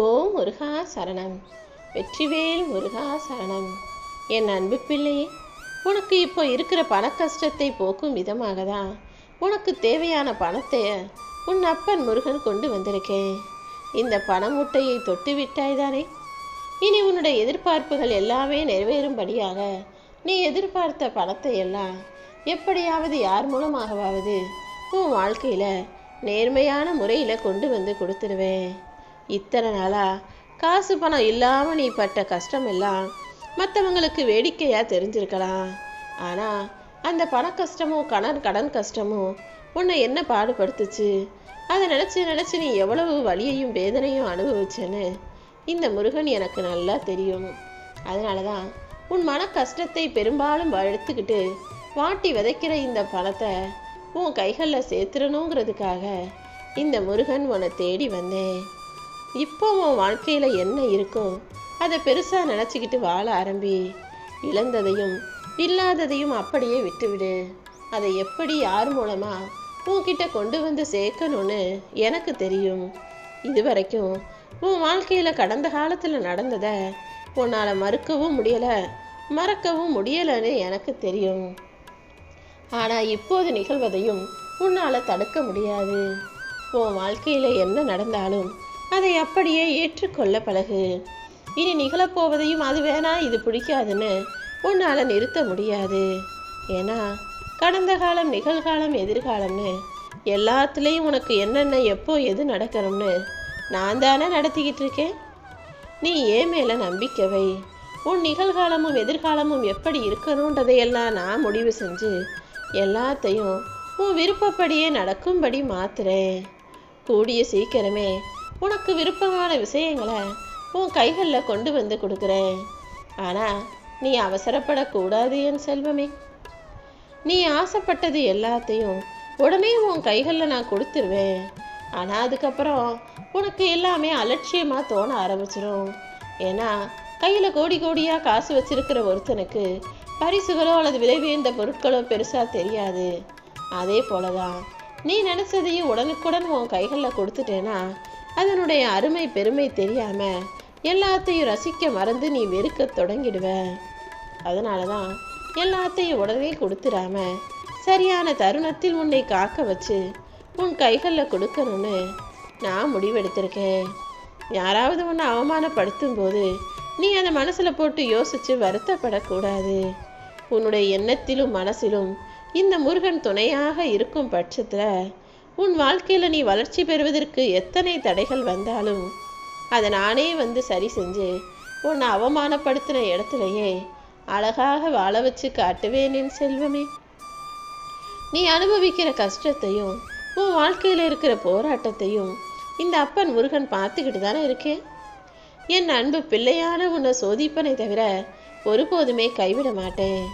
ஓ முருகா சரணம். வெற்றிவேல் முருகா சரணம். என் அன்பு பிள்ளையே உனக்கு இப்போ இருக்கிற பண கஷ்டத்தை போக்கும் விதமாக தான் உனக்கு தேவையான பணத்தை உன் அப்பன் முருகன் கொண்டு வந்திருக்கேன். இந்த பண மூட்டையை தொட்டு விட்டாய்தானே இனி உன்னுடைய எதிர்பார்ப்புகள் எல்லாமே நிறைவேறும்படியாக நீ எதிர்பார்த்த பணத்தை எல்லாம் எப்படியாவது யார் மூலமாகவாவது உன் வாழ்க்கையில் நேர்மையான முறையில் கொண்டு வந்து கொடுத்துருவேன். இத்தனை நாளாக காசு பணம் இல்லாமல் நீ பட்ட கஷ்டம் எல்லாம் மற்றவங்களுக்கு வேடிக்கையாக தெரிஞ்சிருக்கலாம். ஆனால் அந்த பண கஷ்டமும் கடன் கடன் கஷ்டமும் உன்னை என்ன பாடுபடுத்துச்சு? அதை நினச்சி நினச்சி நீ எவ்வளவு வலியையும் வேதனையும் அனுபவிச்சேன்னு இந்த முருகன் எனக்கு நல்லா தெரியும். அதனால தான் உன் மன கஷ்டத்தை பெரும்பாலும் எடுத்துக்கிட்டு வாட்டி விதைக்கிற இந்த பணத்தை உன் கைகளில் சேர்த்துடணுங்கிறதுக்காக இந்த முருகன் உன்னை தேடி வந்தேன். இப்போ உன் வாழ்க்கையில் என்ன இருக்கோ அதை பெருசாக நினச்சிக்கிட்டு வாழ ஆரம்பி. இழந்ததையும் இல்லாததையும் அப்படியே விட்டுவிடு. அதை எப்படி யார் மூலமாக உன்கிட்ட கொண்டு வந்து சேர்க்கணும்னு எனக்கு தெரியும். இது வரைக்கும் உன் வாழ்க்கையில் கடந்த காலத்தில் நடந்ததை உன்னால் மறுக்கவும் முடியலை மறக்கவும் முடியலைன்னு எனக்கு தெரியும். ஆனால் இப்போது நிகழ்வதையும் உன்னால் தடுக்க முடியாது. உன் வாழ்க்கையில் என்ன நடந்தாலும் அதை அப்படியே ஏற்றுக்கொள்ள பழகு. இனி நிகழப்போவதையும் அது வேணா இது பிடிக்காதுன்னு உன்னால் நிறுத்த முடியாது. ஏன்னா கடந்த காலம் நிகழ்காலம் எதிர்காலம்னு எல்லாத்துலேயும் உனக்கு என்னென்ன எப்போ எது நடக்கிறோம்னு நான் தானே நடத்திக்கிட்டு இருக்கேன். நீ ஏன் மேலே நம்பிக்கவை உன் நிகழ்காலமும் எதிர்காலமும் எப்படி இருக்கணுன்றதையெல்லாம் நான் முடிவு செஞ்சு எல்லாத்தையும் உன் விருப்பப்படியே நடக்கும்படி மாத்துறேன். கூடிய சீக்கிரமே உனக்கு விருப்பமான விஷயங்களை உன் கைகளில் கொண்டு வந்து கொடுக்குறேன். ஆனால் நீ அவசரப்படக்கூடாது என் செல்வமே. நீ ஆசைப்பட்டது எல்லாத்தையும் உடனே உன் கைகளில் நான் கொடுத்துருவேன். ஆனால் அதுக்கப்புறம் உனக்கு எல்லாமே அலட்சியமாக தோண ஆரம்பிச்சிடும் ஏன்னா கையில் கோடி கோடியாக காசு வச்சிருக்கிற ஒருத்தனுக்கு பரிசுகளோ அல்லது விலை உயர்ந்த பொருட்களோ பெருசாக தெரியாது. அதே போல தான் நீ நினச்சதையும் உடனுக்குடன் உன் கைகளில் கொடுத்துட்டேன்னா அதனுடைய அருமை பெருமை தெரியாமல் எல்லாத்தையும் ரசிக்க மறந்து நீ வெறுக்க தொடங்கிடுவ. அதனால தான் எல்லாத்தையும் உடனே கொடுத்துடாம சரியான தருணத்தில் உன்னை காக்க வச்சு உன் கைகளில் கொடுக்கணும்னு நான் முடிவெடுத்திருக்கேன். யாராவது உன்னை அவமானப்படுத்தும் போது நீ அதை மனசில் போட்டு யோசித்து வருத்தப்படக்கூடாது. உன்னுடைய எண்ணத்திலும் மனசிலும் இந்த முருகன் துணையாக இருக்கும் பட்சத்தில் உன் வாழ்க்கையில் நீ வளர்ச்சி பெறுவதற்கு எத்தனை தடைகள் வந்தாலும் அதை நானே வந்து சரி செஞ்சு உன்னை அவமானப்படுத்தின இடத்துலையே அழகாக வாழ வச்சு காட்டுவேன் என் செல்வமே. நீ அனுபவிக்கிற கஷ்டத்தையும் உன் வாழ்க்கையில் இருக்கிற போராட்டத்தையும் இந்த அப்பன் முருகன் பார்த்துக்கிட்டு தானே இருக்கேன் என் அன்பு பிள்ளையான உன்னை சோதிப்பனை தவிர ஒருபோதுமே கைவிட மாட்டேன்.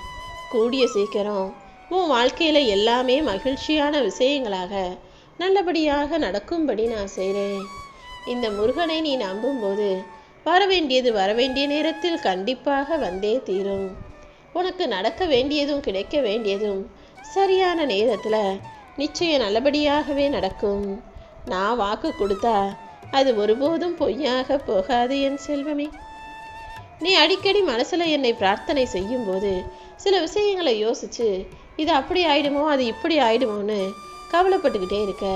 கூடிய சீக்கிரம் உன் வாழ்க்கையில் எல்லாமே மகிழ்ச்சியான விஷயங்களாக நல்லபடியாக நடக்கும்படி நான் செய்கிறேன் இந்த முருகனை நீ நம்பும்போது வரவேண்டியது வரவேண்டிய நேரத்தில் கண்டிப்பாக வந்தே தீரும். உனக்கு நடக்க வேண்டியதும் கிடைக்க வேண்டியதும் சரியான நேரத்தில் நிச்சயம் நல்லபடியாகவே நடக்கும். நான் வாக்கு கொடுத்தா அது ஒருபோதும் பொய்யாக போகாது என் செல்வமே. நீ அடிக்கடி மனசில் என்னை பிரார்த்தனை செய்யும்போது சில விஷயங்களை யோசிச்சு இது அப்படி ஆயிடுமோ அது இப்படி ஆயிடுமோன்னு கவலைப்பட்டுக்கிட்டே இருக்க.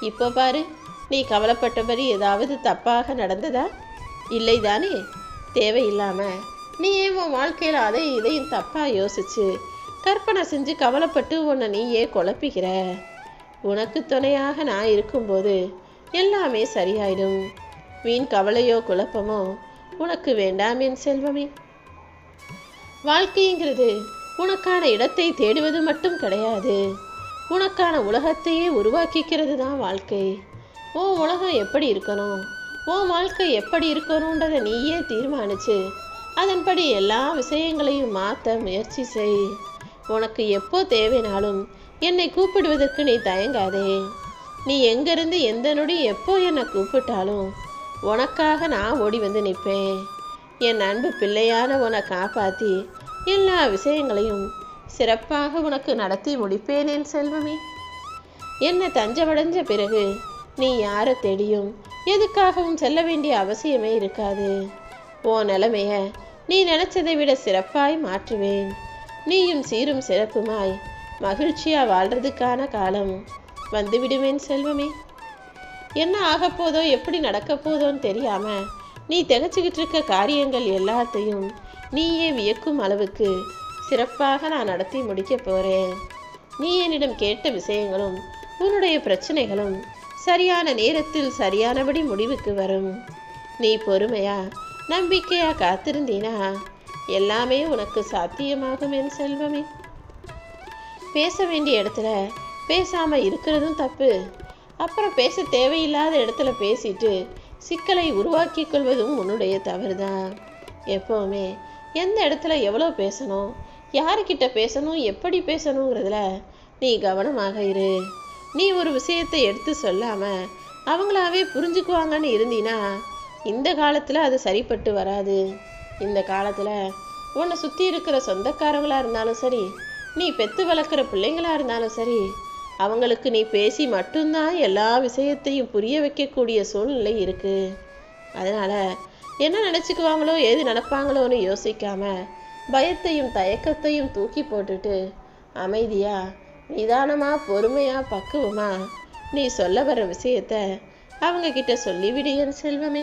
இப்போ பாரு நீ கவலைப்பட்டபடி ஏதாவது தப்பாக நடந்ததா? இல்லை தானே? தேவையில்லாமல் நீ ஏன் உன் வாழ்க்கையில் அதை இதையும் தப்பாக யோசிச்சு கற்பனை செஞ்சு கவலைப்பட்டு உன்னை நீயே குழப்பிக்கிற? உனக்கு துணையாக நான் இருக்கும்போது எல்லாமே சரியாயிடும். வீண் கவலையோ குழப்பமோ உனக்கு வேண்டாம் என் செல்வமே. வாழ்க்கைங்கிறது உனக்கான இடத்தை தேடுவது மட்டும் கிடையாது. உனக்கான உலகத்தையே உருவாக்கிக்கிறது தான் வாழ்க்கை. உன் உலகம் எப்படி இருக்கணும்? உன் வாழ்க்கை எப்படி இருக்கணுன்றதை நீயே தீர்மானிச்சு. அதன்படி எல்லா விஷயங்களையும் மாற்ற முயற்சி செய். உனக்கு எப்போ தேவைனாலும் என்னை கூப்பிடுவதற்கு நீ தயங்காதே. நீ எங்கிருந்து எந்த நொடி எப்போ என்னை கூப்பிட்டாலும் உனக்காக நான் ஓடி வந்து நிற்பேன். என் அன்பு பிள்ளையான உன்னை காப்பாற்றி எல்லா விஷயங்களையும் சிறப்பாக உனக்கு நடத்தி முடிப்பேன் என் செல்வமே. என்ன தஞ்சமடைஞ்ச பிறகு நீ யாரை தெரியும் எதுக்காகவும் செல்ல வேண்டிய அவசியமே இருக்காது. ஓ நிலைமைய நீ நினைச்சதை விட சிறப்பாய் மாற்றுவேன். நீயும் சீரும் சிறப்புமாய் மகிழ்ச்சியா வாழ்றதுக்கான காலம் வந்துவிடுவேன் செல்வமே. என்ன ஆகப் போதோ எப்படி நடக்கப் போதோன்னு தெரியாம நீ திகச்சுக்கிட்டு இருக்க காரியங்கள் எல்லாத்தையும் நீயே வியக்கும் அளவுக்கு சிறப்பாக நான் நடத்தி முடிக்க போகிறேன் நீ என்னிடம் கேட்ட விஷயங்களும் உன்னுடைய பிரச்சனைகளும் சரியான நேரத்தில் சரியானபடி முடிவுக்கு வரும். நீ பொறுமையா நம்பிக்கையா காத்திருந்தீனா எல்லாமே உனக்கு சாத்தியமாகும் என் செல்வமே. பேச வேண்டிய இடத்துல பேசாம இருக்கிறதும் தப்பு. அப்புறம் பேச தேவையில்லாத இடத்துல பேசிட்டு சிக்கலை உருவாக்கி கொள்வதும் உன்னுடைய தவறுதான். எப்பவுமே எந்த இடத்துல எவ்வளோ பேசணும் யாருக்கிட்ட பேசணும் எப்படி பேசணுங்கிறதுல நீ கவனமாக இரு. நீ ஒரு விஷயத்தை எடுத்து சொல்லாம அவங்களாவே புரிஞ்சுக்குவாங்கன்னு இருந்தீன்னா இந்த காலத்தில் அது சரிப்பட்டு வராது. இந்த காலத்தில் உன்னை சுற்றி இருக்கிற சொந்தக்காரங்களாக இருந்தாலும் சரி நீ பெத்து வளர்க்குற பிள்ளைங்களாக இருந்தாலும் சரி அவங்களுக்கு நீ பேசி மட்டும்தான் எல்லா விஷயத்தையும் புரிய வைக்கக்கூடிய சூழ்நிலை இருக்குது அதனால் என்ன நினச்சிக்குவாங்களோ ஏது நினப்பாங்களோன்னு யோசிக்காமல் பயத்தையும் தயக்கத்தையும் தூக்கி போட்டுட்டு அமைதியா நிதானமா பொறுமையா பக்குவமா நீ சொல்ல வர விஷயத்த அவங்க கிட்ட சொல்லிவிடு என் செல்வமே.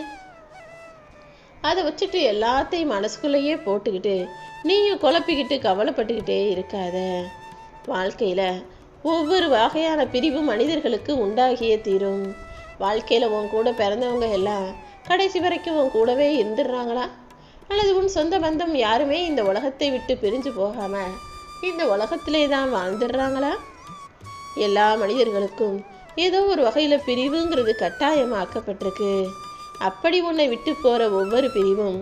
அதை வச்சுட்டு எல்லாத்தையும் மனசுக்குள்ளேயே போட்டுக்கிட்டு நீயும் குழப்பிக்கிட்டு கவலைப்பட்டுக்கிட்டே இருக்காத. வாழ்க்கையில ஒவ்வொரு வகையான பிரிவு மனிதர்களுக்கு உண்டாகியே தீரும். வாழ்க்கையில உன் கூட பிறந்தவங்க எல்லாம் கடைசி வரைக்கும் உன் கூடவே இருந்துடுறாங்களா? அல்லது உன் சொந்த பந்தம் யாருமே இந்த உலகத்தை விட்டு பிரிஞ்சு போகாம இந்த உலகத்திலே தான் வாழ்ந்துடுறாங்களா? எல்லா மனிதர்களுக்கும் ஏதோ ஒரு வகையில் பிரிவுங்கிறது கட்டாயமாக்கப்பட்டிருக்கு. அப்படி உன்னை விட்டு போகிற ஒவ்வொரு பிரிவும்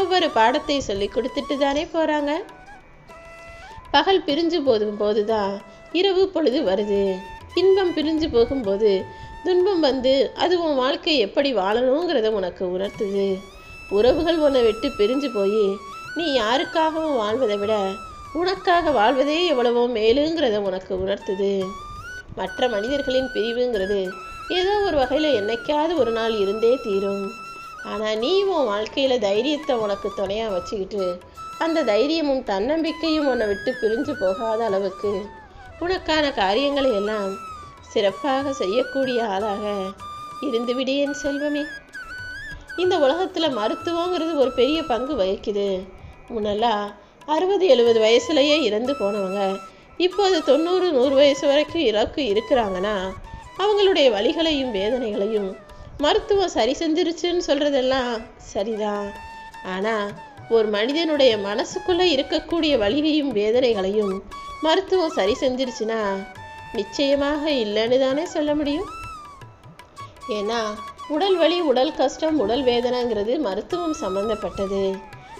ஒவ்வொரு பாடத்தை சொல்லி கொடுத்துட்டு தானே போகிறாங்க பகல் பிரிஞ்சு போதும் போதுதான் இரவு பொழுது வருது. இன்பம் பிரிஞ்சு போகும்போது துன்பம் வந்து அது உன் வாழ்க்கை எப்படி வாழணுங்கிறத உனக்கு உணர்த்துது. உறவுகள் உன்னை விட்டு பிரிஞ்சு போய் நீ யாருக்காகவும் வாழ்வதை விட உனக்காக வாழ்வதே எவ்வளவோ மேலுங்கிறத உனக்கு உணர்த்துது. மற்ற மனிதர்களின் பிரிவுங்கிறது ஏதோ ஒரு வகையில் என்னைக்காவது ஒரு நாள் இருந்தே தீரும். ஆனால் நீ உன் வாழ்க்கையில் தைரியத்தை உனக்கு துணையாக வச்சுக்கிட்டு அந்த தைரியமும் தன்னம்பிக்கையும் உன்னை விட்டு பிரிஞ்சு போகாத அளவுக்கு உனக்கான காரியங்களை எல்லாம் சிறப்பாக செய்யக்கூடிய ஆளாக இருந்து என் செல்வமே. இந்த உலகத்தில் மருத்துவங்கிறது ஒரு பெரிய பங்கு வகிக்குது. முன்னெல்லாம் அறுபது எழுபது வயசுலேயே இறந்து போனவங்க இப்போது தொண்ணூறு நூறு வயசு வரைக்கும் இலக்கு இருக்கிறாங்கன்னா அவங்களுடைய வலிகளையும் வேதனைகளையும் மருத்துவம் சரி செஞ்சிருச்சுன்னு சொல்கிறதெல்லாம் சரிதான். ஆனால் ஒரு மனிதனுடைய மனசுக்குள்ளே இருக்கக்கூடிய வழியையும் வேதனைகளையும் மருத்துவம் சரி செஞ்சிருச்சுன்னா நிச்சயமாக இல்லைன்னு தானே சொல்ல முடியும்? ஏன்னா உடல் வலி உடல் கஷ்டம் உடல் வேதனைங்கிறது மருத்துவம் சம்பந்தப்பட்டது.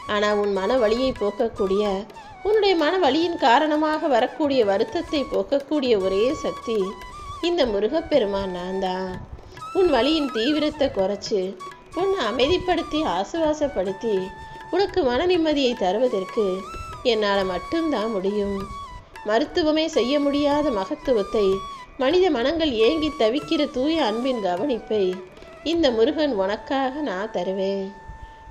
ஆனால் உன் மன வலியை போக்கக்கூடிய உன்னுடைய மன வலியின் காரணமாக வரக்கூடிய வருத்தத்தை போக்கக்கூடிய ஒரே சக்தி இந்த முருகப்பெருமான் நான் தான் உன் வலியின் தீவிரத்தை குறைச்சி உன்னை அமைதிப்படுத்தி ஆசுவாசப்படுத்தி உனக்கு மன நிம்மதியை தருவதற்கு என்னால் மட்டும்தான் முடியும். மருத்துவமே செய்ய முடியாத மகத்துவத்தை மனித மனங்கள் ஏங்கி தவிக்கிற தூய அன்பின் கவனிப்பை இந்த முருகன் உனக்காக நான் தருவேன்.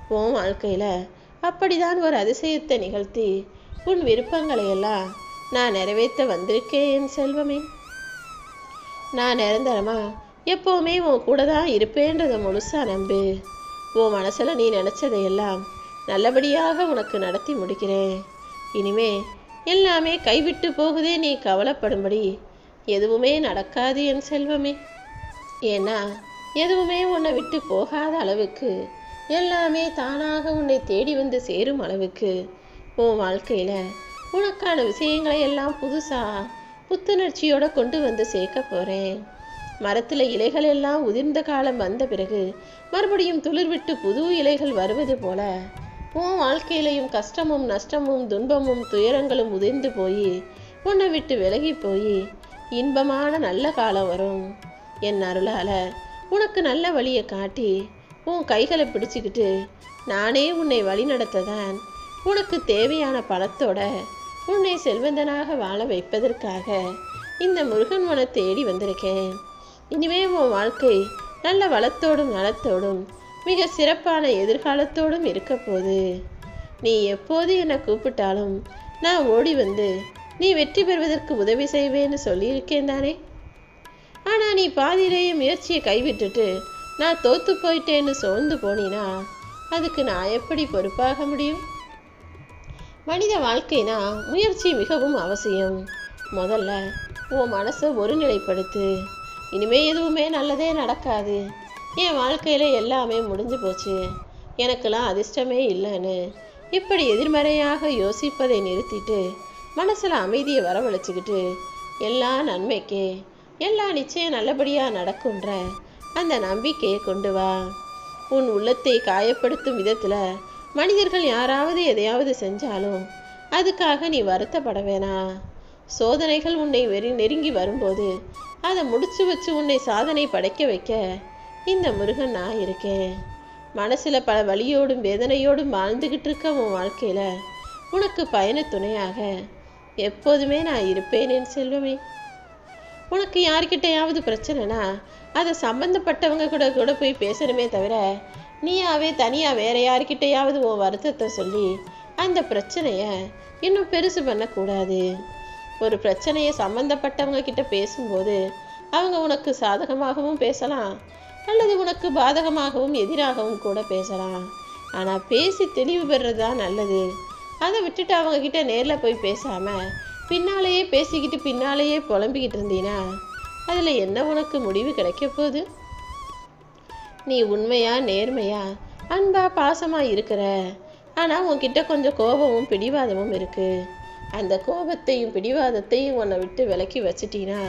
உன் வாழ்க்கையில் அப்படிதான் ஒரு அதிசயத்தை நிகழ்த்தி உன் விருப்பங்களையெல்லாம் நான் நிறைவேற்ற வந்திருக்கேன் என் செல்வமே. நான் நிரந்தரமா எப்போவுமே உன் கூட தான் இருப்பேன்றதை முழுசா நம்பு. உன் மனசில் நீ நினச்சதையெல்லாம் நல்லபடியாக உனக்கு நடத்தி முடிக்கிறேன். இனிமே எல்லாமே கைவிட்டு போகுதே நீ கவலைப்படும்படி எதுவுமே நடக்காது என் செல்வமே. ஏன்னா எதுவுமே உன்னை விட்டு போகாத அளவுக்கு. எல்லாமே தானாக உன்னை தேடி வந்து சேரும் அளவுக்கு. உன் வாழ்க்கையில் உனக்கான விஷயங்களை எல்லாம் புதுசாக புத்துணர்ச்சியோட கொண்டு வந்து சேர்க்க போகிறேன் மரத்தில் இலைகள் எல்லாம் உதிர்ந்த காலம் வந்த பிறகு மறுபடியும் துளிர்விட்டு புது இலைகள் வருவது போல உன் வாழ்க்கையிலையும் கஷ்டமும் நஷ்டமும் துன்பமும் துயரங்களும் உதிர்ந்து போய் உன்னை விட்டு விலகி போய் இன்பமான நல்ல காலம் வரும். என் அருளால் உனக்கு நல்ல வழியை காட்டி உன் கைகளை பிடிச்சிக்கிட்டு நானே உன்னை வழி நடத்ததான். உனக்கு தேவையான பணத்தோட உன்னை செல்வந்தனாக வாழ வைப்பதற்காக இந்த முருகன் மன தேடி வந்திருக்கேன். இனிமே உன் வாழ்க்கை நல்ல வளத்தோடும் நலத்தோடும் மிக சிறப்பான எதிர்காலத்தோடும் இருக்க போது நீ எப்போது என்னை கூப்பிட்டாலும் நான் ஓடி வந்து நீ வெற்றி பெறுவதற்கு உதவி செய்வேன்னு சொல்லியிருக்கேன் தானே? ஆனால் நீ பாதியிலேயே முயற்சியை கைவிட்டுட்டு நான் தோத்து போயிட்டேன்னு சோர்ந்து போனினா அதுக்கு நான் எப்படி பொறுப்பாக முடியும்? மனித வாழ்க்கைனா முயற்சி மிகவும் அவசியம். முதல்ல உன் மனசை ஒருநிலைப்படுத்து. இனிமே எதுவுமே நல்லதே நடக்காது. என் வாழ்க்கையில் எல்லாமே முடிஞ்சு போச்சு. எனக்கெல்லாம் அதிர்ஷ்டமே இல்லைன்னு. இப்படி எதிர்மறையாக யோசிப்பதை நிறுத்திட்டு மனசில் அமைதியை வரவழைச்சிக்கிட்டு எல்லா நன்மைக்கே எல்லா நிச்சயம் நல்லபடியாக நடக்குன்ற அந்த நம்பிக்கையை கொண்டு வா. உன் உள்ளத்தை காயப்படுத்தும் விதத்தில் மனிதர்கள் யாராவது எதையாவது செஞ்சாலும் அதுக்காக நீ வருத்தப்பட வேணாம் சோதனைகள் உன்னை வெறி நெருங்கி வரும்போது அதை முடிச்சு வச்சு உன்னை சாதனை படைக்க வைக்க இந்த முருகன் நான் இருக்கேன். மனசில் பல வழியோடும் வேதனையோடும் வாழ்ந்துக்கிட்டு இருக்க உன் வாழ்க்கையில் உனக்கு பயண துணையாக எப்போதுமே நான் இருப்பேன் என் செல்வமே. உனக்கு யார்கிட்டயாவது பிரச்சனைனா அதை சம்மந்தப்பட்டவங்க கூட கூட போய் பேசணுமே தவிர நீயாவே தனியாக வேற யார்கிட்டயாவது உன் வருத்தத்தை சொல்லி அந்த பிரச்சனையை இன்னும் பெருசு பண்ணக்கூடாது. ஒரு பிரச்சனையை சம்மந்தப்பட்டவங்க கிட்ட பேசும்போது அவங்க உனக்கு சாதகமாகவும் பேசலாம் அல்லது உனக்கு பாதகமாகவும் எதிராகவும் கூட பேசலாம். ஆனால் பேசி தெளிவு பெறுறது தான் நல்லது. அதை விட்டுட்டு அவங்க கிட்ட நேரில் போய் பேசாமல் பின்னாலேயே பேசிக்கிட்டு பின்னாலேயே புலம்பிக்கிட்டு இருந்தீனா? அதில் என்ன உனக்கு முடிவு கிடைக்க போகுது? நீ உண்மையா நேர்மையா அன்பா பாசமாக இருக்கிற. ஆனால் உன்கிட்ட கொஞ்சம் கோபமும் பிடிவாதமும் இருக்கு. அந்த கோபத்தையும் பிடிவாதத்தையும் உன்னை விட்டு விலக்கி வச்சிட்டீனா?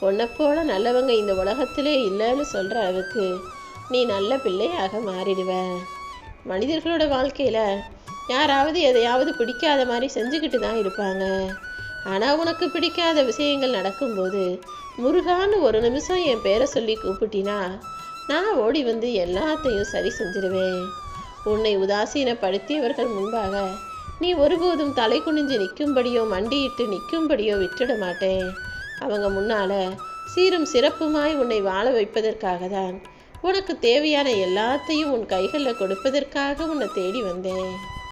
உன்னை போல நல்லவங்க இந்த உலகத்திலே இல்லைன்னு சொல்கிற அளவுக்கு நீ நல்ல பிள்ளையாக மாறிடுவ. மனிதர்களோட வாழ்க்கையில் யாராவது எதையாவது பிடிக்காத மாதிரி செஞ்சுக்கிட்டு தான் இருப்பாங்க. ஆனால் உனக்கு பிடிக்காத விஷயங்கள் நடக்கும்போது முருகான்னு ஒரு நிமிஷம் என் பேரை சொல்லி கூப்பிட்டினா நான் ஓடி வந்து எல்லாத்தையும் சரி செஞ்சிருவேன். உன்னை உதாசீனப்படுத்தியவர்கள் முன்பாக நீ ஒருபோதும் தலை குனிஞ்சு நிற்கும்படியோ மண்டியிட்டு நிற்கும்படியோ விட்டுட மாட்டேன். அவங்க முன்னால் சீரும் சிறப்புமாய் உன்னை வாழ வைப்பதற்காக தான் உனக்கு தேவையான எல்லாத்தையும் உன் கைகளில் கொடுப்பதற்காக உன்னை தேடி வந்தேன்.